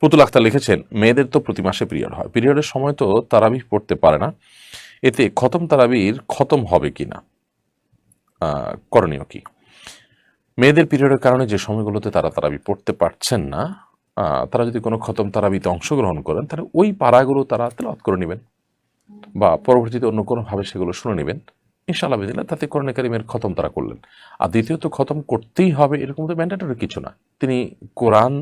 পুতুল আক্তার লিখেছেন, মেয়েদের তো প্রতি মাসে পিরিয়ড হয়। পিরিয়ডের সময় তো তারাবি পড়তে পারে না। এতে খতম তারাবির খতম হবে কি না? করণীয় কি? মেয়েদের পিরিয়ডের কারণে যে সময়গুলোতে তারা তারাবি পড়তে পারছেন না তারা যদি কোনো খতম তারাবিতে অংশগ্রহণ করেন, তাহলে ওই পাড়াগুলো তারা তেলাওয়াত করে নেবেন বা পরবর্তীতে অন্য কোনোভাবে সেগুলো শুনে নেবেন। ইনশাআল্লাহ বিদিল্লা তাতে করণে কারিমের খতম তারা করলেন। আর দ্বিতীয়ত, খতম করতেই হবে এরকম তো ম্যান্ডেটরি কিছু না। তিনি কোরআন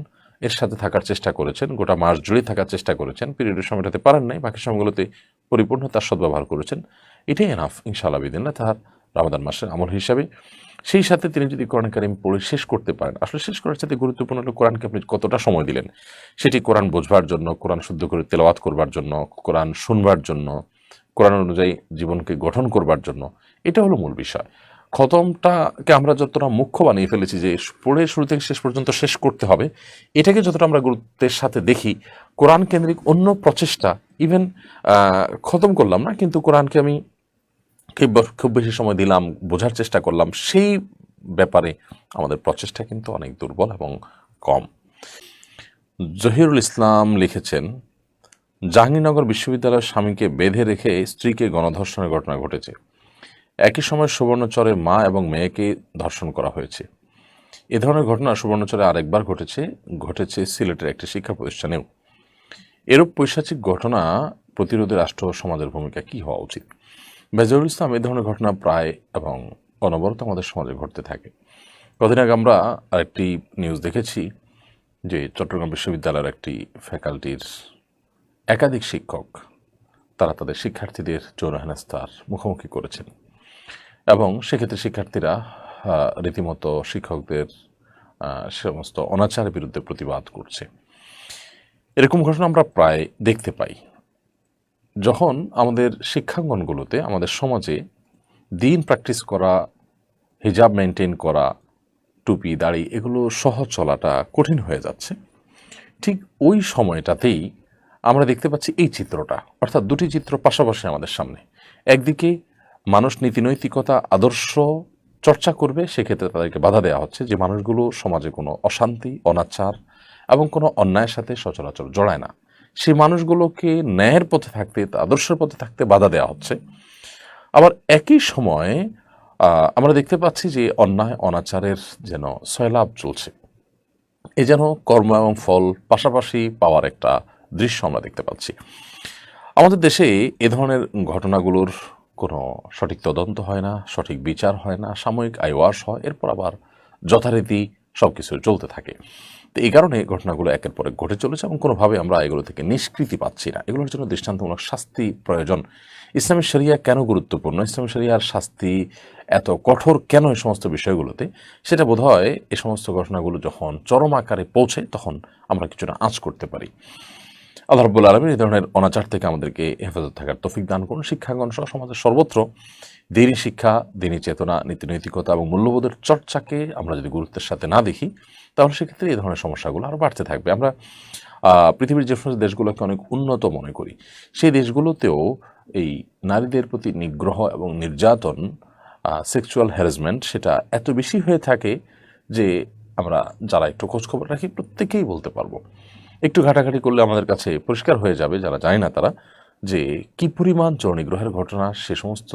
এর সাথে থাকার চেষ্টা করেছেন, গোটা মাস জুড়ে থাকার চেষ্টা করেছেন পিরিয়ডের সময়টাতে পারেন নাই, বাকি সময়গুলোতে পরিপূর্ণ তার সদ্ব্যবহার করেছেন। এটাই এনাফ ইনশাআল্লাহ বিদিল্লা তাহার রামাদান মাসের আমল হিসাবে। সেই সাথে তিনি যদি কোরআন কারিম পড়ে শেষ করতে পারেন, আসলে শেষ করার সাথে গুরুত্বপূর্ণ হলো কোরআনকে আপনি কতটা সময় দিলেন? সেটি কোরআন বোঝবার জন্য, কোরআন শুদ্ধ করে তেলাওয়াত করবার জন্য, কোরআন শুনবার জন্য, কোরআন অনুযায়ী জীবনকে গঠন করবার জন্য, এটা হলো মূল বিষয়। খতমটাকে আমরা যতটা মুখ্য বানিয়ে ফেলেছি যে পড়ে শুরু থেকে শেষ পর্যন্ত শেষ করতে হবে, এটাকে যতটা আমরা গুরুত্বের সাথে দেখি, কোরআন কেন্দ্রিক অন্য প্রচেষ্টা ইভেন খতম করলাম না, কিন্তু কোরআনকে আমি খুব বেশি সময় দিলাম, বোঝার চেষ্টা করলাম, সেই ব্যাপারে আমাদের প্রচেষ্টা কিন্তু অনেক দুর্বল এবং কম। জহিরুল ইসলাম লিখেছেন, জাহাঙ্গীরনগর বিশ্ববিদ্যালয়ের স্বামীকে বেঁধে রেখে স্ত্রীকে গণধর্ষণের ঘটনা ঘটেছে। একই সময় সুবর্ণচরে মা এবং মেয়েকে ধর্ষণ করা হয়েছে। এ ধরনের ঘটনা সুবর্ণচরে আরেকবার ঘটেছে ঘটেছে সিলেটের একটি শিক্ষা প্রতিষ্ঠানেও। এরূপ পৈশাচিক ঘটনা প্রতিরোধে রাষ্ট্র সমাজের ভূমিকা কি হওয়া উচিত? বেজরুল ইসলাম, এ ধরনের ঘটনা প্রায় এবং অনবরত আমাদের সমাজে ঘটতে থাকে। কদিন আগে আমরা আরেকটি নিউজ দেখেছি যে চট্টগ্রাম বিশ্ববিদ্যালয়ের একটি ফ্যাকাল্টির একাধিক শিক্ষক, তারা তাদের শিক্ষার্থীদের যৌন হেনস্থার মুখোমুখি করেছেন। এবং সেক্ষেত্রে শিক্ষার্থীরা রীতিমতো শিক্ষকদের সমস্ত অনাচারের বিরুদ্ধে প্রতিবাদ করছে। এরকম ঘটনা আমরা প্রায় দেখতে পাই। যখন আমাদের শিক্ষাঙ্গনগুলোতে, আমাদের সমাজে দিন প্র্যাকটিস করা, হিজাব মেনটেন করা, টুপি, দাড়ি, এগুলো সহজ চলাটা কঠিন হয়ে যাচ্ছে। ঠিক ওই সময়টাতেই আমরা দেখতে পাচ্ছি এই চিত্রটা, অর্থাৎ দুটি চিত্র পাশাপাশি আমাদের সামনে। একদিকে মানুষ নীতিনৈতিকতা, আদর্শ চর্চা করবে, সেক্ষেত্রে তাদেরকে বাধা দেওয়া হচ্ছে যে মানুষগুলো সমাজে কোনো অশান্তি, অনাচার এবং কোনো অন্যায়ের সাথে সচরাচর জড়ায় না। সেই মানুষগুলোকে ন্যায়ের পথে থাকতে, আদর্শের পথে থাকতে বাধা দেওয়া হচ্ছে। আবার একই সময়ে আমরা দেখতে পাচ্ছি যে অন্যায়, অনাচারের যেন সয়লাভ চলছে। এ যেন কর্ম এবং ফল পাশাপাশি পাওয়ার একটা দৃশ্য আমরা দেখতে পাচ্ছি। আমাদের দেশে এ ধরনের ঘটনাগুলোর কোনো সঠিক তদন্ত হয় না, সঠিক বিচার হয় না, সাময়িক আইওয়াস হয়, এরপর আবার যথারীতি সব কিছু চলতে থাকে। তো এই কারণে ঘটনাগুলো একের পরে ঘটে চলেছে এবং কোনোভাবে আমরা এগুলো থেকে নিষ্কৃতি পাচ্ছি না। এগুলোর জন্য দৃষ্টান্তমূলক শাস্তি প্রয়োজন। ইসলামী শরিয়া কেন গুরুত্বপূর্ণ? ইসলামী শরিয়ার শাস্তি এত কঠোর কেন এই সমস্ত বিষয়গুলোতে? সেটা বোধ হয় এই সমস্ত ঘটনাগুলো যখন চরম আকারে পৌঁছে, তখন আমরা কিছুটা আঁচ করতে পারি। আল্লাহ রব্বুল আলমীর এই ধরনের অনাচার থেকে আমাদেরকে হেফাজত থাকার তফিক দান করুন। শিক্ষাঙ্গন সহ সমাজের সর্বত্র দিনই শিক্ষা দিনই চেতনা, নীতিনৈতিকতা এবং মূল্যবোধের চর্চাকে আমরা যদি গুরুত্বের সাথে না দেখি, তাহলে সেক্ষেত্রে এই ধরনের সমস্যাগুলো আরও বাড়তে থাকবে। আমরা পৃথিবীর যে সমস্ত দেশগুলোকে অনেক উন্নত মনে করি, সেই দেশগুলোতেও এই নারীদের প্রতি নিগ্রহ এবং নির্যাতন সেক্সুয়াল হ্যারাসমেন্ট সেটা এত বেশি হয়ে থাকে যে আমরা যারা একটু খোঁজখবর রাখি, প্রত্যেকেই বলতে পারব। একটু ঘাটাঘাটি করলে আমাদের কাছে পরিষ্কার হয়ে যাবে, যারা জানে না তারা, যে কি পরিমাণ যৌনিগ্রহের ঘটনা সে সমস্ত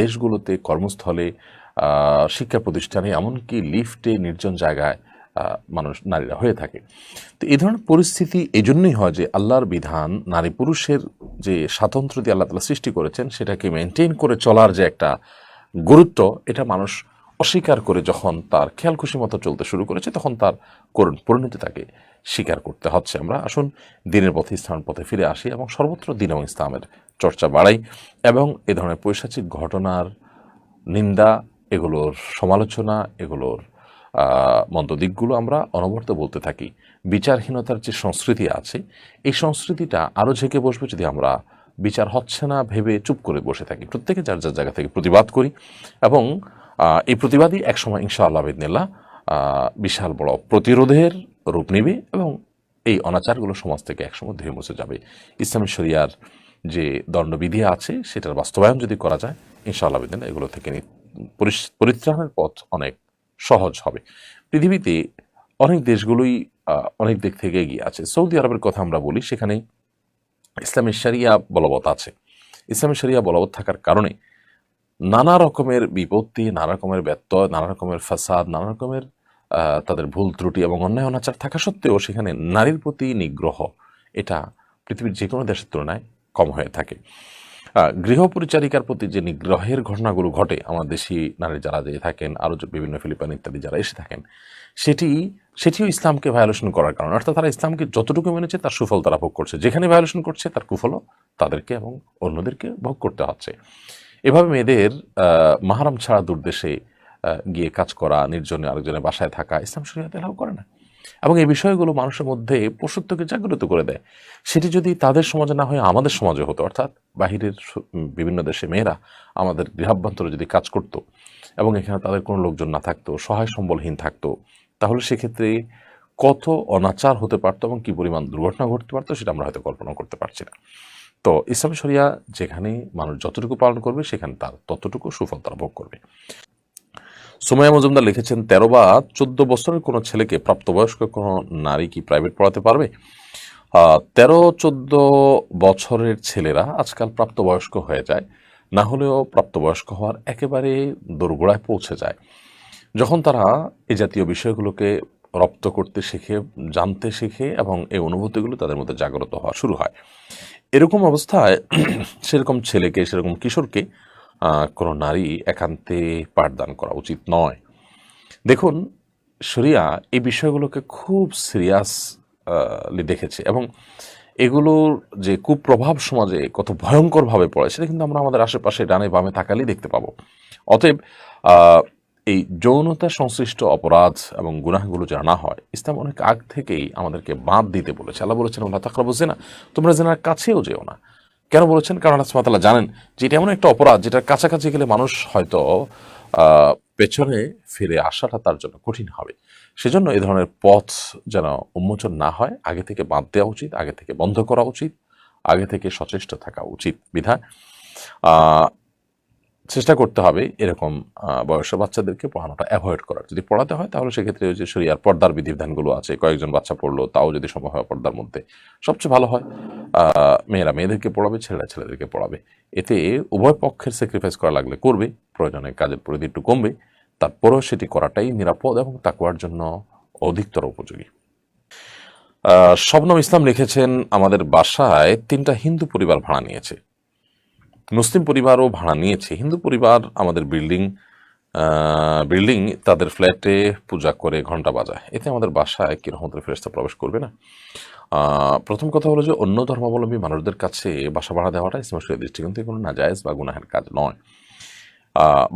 দেশগুলোতে কর্মস্থলে শিক্ষা প্রতিষ্ঠানে, এমনকি লিফটে নির্জন জায়গায় মানুষ, নারীরা হয়ে থাকে। তো এই ধরনের পরিস্থিতি এজন্যই হয় যে আল্লাহর বিধান, নারী পুরুষের যে স্বাতন্ত্র্য দিয়ে আল্লাহ তালা সৃষ্টি করেছেন, সেটাকে মেনটেন করে চলার যে একটা গুরুত্ব, এটা মানুষ অস্বীকার করে যখন তার খেয়াল খুশি মতো চলতে শুরু করেছে, তখন তার করুণ পরিণতি তাকে স্বীকার করতে হচ্ছে। আমরা আসুন দিনের পথে ইসলামের পথে ফিরে আসি এবং সর্বত্র দিন এবং ইসলামের চর্চা বাড়াই এবং এ ধরনের পৈশাচিক ঘটনার নিন্দা, এগুলোর সমালোচনা, এগুলোর মন্দ দিকগুলো আমরা অনবরত বলতে থাকি। বিচারহীনতার যে সংস্কৃতি আছে, এই সংস্কৃতিটা আরও ঝেঁকে বসবে যদি আমরা বিচার হচ্ছে না ভেবে চুপ করে বসে থাকি। প্রত্যেকে যার যার জায়গা থেকে প্রতিবাদ করি এবং এই প্রতিবাদই একসময় ইনশাআল্লাহ বিদিনিল্লাহ বিশাল বড় প্রতিরোধের রূপ নেবে এবং এই অনাচারগুলো সমাজ থেকে একসময় ধুয়ে মুছে যাবে। ইসলামী শরিয়ার যে দণ্ডবিধি আছে, সেটার বাস্তবায়ন যদি করা যায়, ইনশাআল্লাহ বিদিন এগুলো থেকে পরিত্রাণের পথ অনেক সহজ হবে। পৃথিবীতে অনেক দেশগুলোই অনেক দিক থেকে এগিয়ে আছে। সৌদি আরবের কথা আমরা বলি সেখানে ইসলামের শরিয়া বলবৎ আছে। ইসলামের শরিয়া বলবৎ থাকার কারণে নানা রকমের বিপত্তি নানা রকমের ব্যত্যয় নানা রকমের ফাসাদ নানা রকমের তাদের ভুল ত্রুটি এবং অন্যায় অনাচার থাকা সত্ত্বেও সেখানে নারীর প্রতি নিগ্রহ এটা পৃথিবীর যে কোনো দেশের তুলনায় কম হয়ে থাকে। আহ, গৃহপরিচারিকার প্রতি যে নিগ্রহের ঘটনাগুলো ঘটে আমার দেশি নারী যারা যে থাকেন আরও বিভিন্ন ফিলিপাইন ইত্যাদি যারা এসে থাকেন সেটি সেটিও ইসলামকে ভায়োলেশন করার কারণে। অর্থাৎ তারা ইসলামকে যতটুকু মেনেছে তার সুফল তারা ভোগ করছে। যেখানে ভায়োলেশন করছে তার কুফলও তাদেরকে এবং অন্যদেরকে ভোগ করতে হচ্ছে। এভাবে মেয়েদের মাহারাম ছাড়া দূরদেশে গিয়ে কাজ করা, নির্জনে আরেকজনের বাসায় থাকা, ইসলাম শরীয়তে এলাও করে না। এবং এই বিষয়গুলো মানুষের মধ্যে পশুত্বকে জাগ্রত করে দেয়। সেটি যদি তাদের সমাজে না হয়ে, আমাদের সমাজে হতো। অর্থাৎ বাহিরের বিভিন্ন দেশে মেয়েরা আমাদের গৃহাভ্যন্তরে যদি কাজ করত এবং এখানে তাদের কোনো লোকজন না থাকতো, সহায় সম্বলহীন থাকতো, তাহলে সেক্ষেত্রে কত অনাচার হতে পারতো এবং কী পরিমাণ দুর্ঘটনা ঘটতে পারতো, সেটা আমরা হয়তো কল্পনা করতে পারছি না। তো ইসলাম শরিয়া যেখানে মানুষ যতটুকু পালন করবে, সেখানে তার ততটুকু সুফল তারা ভোগ করবে। সুমাইয়া মজুমদার লিখেছেন, তেরো বা চোদ্দ বছরের কোনো ছেলেকে প্রাপ্তবয়স্ক কোনো নারী কি প্রাইভেট পড়াতে পারবে? তেরো, চোদ্দ বছরের ছেলেরা আজকাল প্রাপ্তবয়স্ক হয়ে যায়। না হলেও প্রাপ্তবয়স্ক হওয়ার একেবারে দোরগোড়ায় পৌঁছে যায়। যখন তারা এই জাতীয় বিষয়গুলোকে রপ্ত করতে শিখে, জানতে শিখে এবং এই অনুভূতিগুলো তাদের মধ্যে জাগ্রত হওয়া শুরু হয়। এরকম অবস্থায় সেরকম ছেলেকে, সেরকম কিশোরকে কোনো নারী একান্তে পাঠদান করা উচিত নয়। দেখুন, শরিয়া এই বিষয়গুলোকে খুব সিরিয়াসলি দেখেছে এবং এগুলোর যে কুপ্রভাব সমাজে কত ভয়ঙ্করভাবে পড়ে, সেটা কিন্তু আমরা আমাদের আশেপাশে ডানে বামে তাকালেই দেখতে পাবো। অতএব এই যৌনতা সংশ্লিষ্ট অপরাধ এবং গুনাহগুলো না হয়, ইসলাম অনেক আগ থেকেই আমাদেরকে বাদ দিতে বলেছে। আল্লাহ বলেছেন আল্লাহ তাকরাবু জেনা তোমরা জেনার কাছেও যেও না। কেন বলেছেন? কারণ আল্লাহ তাআলা জানেন যে এটা এমন একটা অপরাধ যেটার কাছাকাছি গেলে মানুষ হয়তো পেছনে ফিরে আসাটা তার জন্য কঠিন হবে। সেজন্য এ ধরনের পথ যেন উন্মোচন না হয়, আগে থেকে বাদ দেওয়া উচিত, আগে থেকে বন্ধ করা উচিত, আগে থেকে সচেষ্ট থাকা উচিত। বিধায় চেষ্টা করতে হবে এরকম বয়সের বাচ্চাদেরকে পড়ানোটা অ্যাভয়েড করার। যদি পড়াতে হয় তাহলে সেক্ষেত্রে ওই যে শরিয়ার পর্দার বিধিবিধানগুলো আছে, কয়েকজন বাচ্চা পড়ল, তাও যদি সম্ভব হয় পর্দার মধ্যে। সবচেয়ে ভালো হয় মেয়েরা মেয়েদেরকে পড়াবে, ছেলেরা ছেলেদেরকে পড়াবে। এতে উভয় পক্ষের স্যাক্রিফাইস করা লাগলে করবে, প্রয়োজনে কাজের পরিধি একটু কমবে, তারপরেও সেটি করাটাই নিরাপদ এবং তাকুয়ার জন্য অধিকতর উপযোগী। শবনম ইসলাম লিখেছেন, আমাদের বাসায় তিনটা হিন্দু পরিবার ভাড়া নিয়েছে। মুসলিম পরিবারও ভাড়া নিয়েছে। হিন্দু পরিবার আমাদের বিল্ডিং বিল্ডিং তাদের ফ্ল্যাটে পূজা করে ঘণ্টা বাজায়। এতে আমাদের বাসায় কি রহমতের ফেরস্তা প্রবেশ করবে না? প্রথম কথা হলো যে অন্য ধর্মাবলম্বী মানুষদের কাছে বাসা ভাড়া দেওয়াটা ইসলামের দৃষ্টিকোণ থেকে কোনো নাজায়েজ বা গুনাহের কাজ নয়।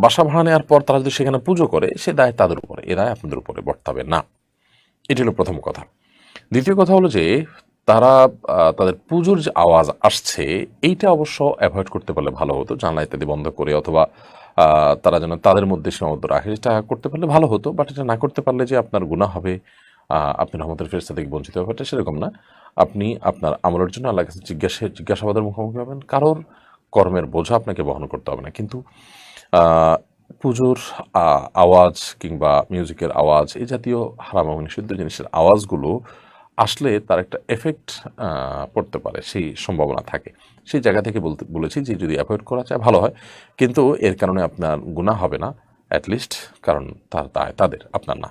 বাসা ভাড়া নেওয়ার পর তারা যদি সেখানে পুজো করে, সে দায় তাদের উপরে, এ দায় আপনাদের উপরে বর্তাবে না। এটি হলো প্রথম কথা। দ্বিতীয় কথা হলো যে তারা তাদের পুজোর যে আওয়াজ আসছে, এইটা অবশ্য অ্যাভয়েড করতে পারলে ভালো হতো। জানলা ইত্যাদি বন্ধ করে অথবা তারা যেন তাদের মধ্যে সীমাবদ্ধ রাখে, সেটা করতে পারলে ভালো হতো। বাট এটা না করতে পারলে যে আপনার গুণা হবে আপনি রহমতের ফেরস্তা থেকে বঞ্চিত হবে এটা সেরকম না। আপনি আপনার আমলের জন্য আল্লাহ কাছে জিজ্ঞাসা, জিজ্ঞাসাবাদের মুখোমুখি হবেন। কারোর কর্মের বোঝা আপনাকে বহন করতে হবে না। কিন্তু পুজোর আওয়াজ কিংবা মিউজিকের আওয়াজ, এই জাতীয় হারাম নিষিদ্ধ জিনিসের আওয়াজগুলো আসলে তার একটা এফেক্ট পড়তে পারে, সেই সম্ভাবনা থাকে। সেই জায়গা থেকে বলতে, বলেছি যে যদি অ্যাভয়েড করা যায়, ভালো হয়। কিন্তু এর কারণে আপনার গুণা হবে না অ্যাটলিস্ট কারণ তার দায় তাদের, আপনার না।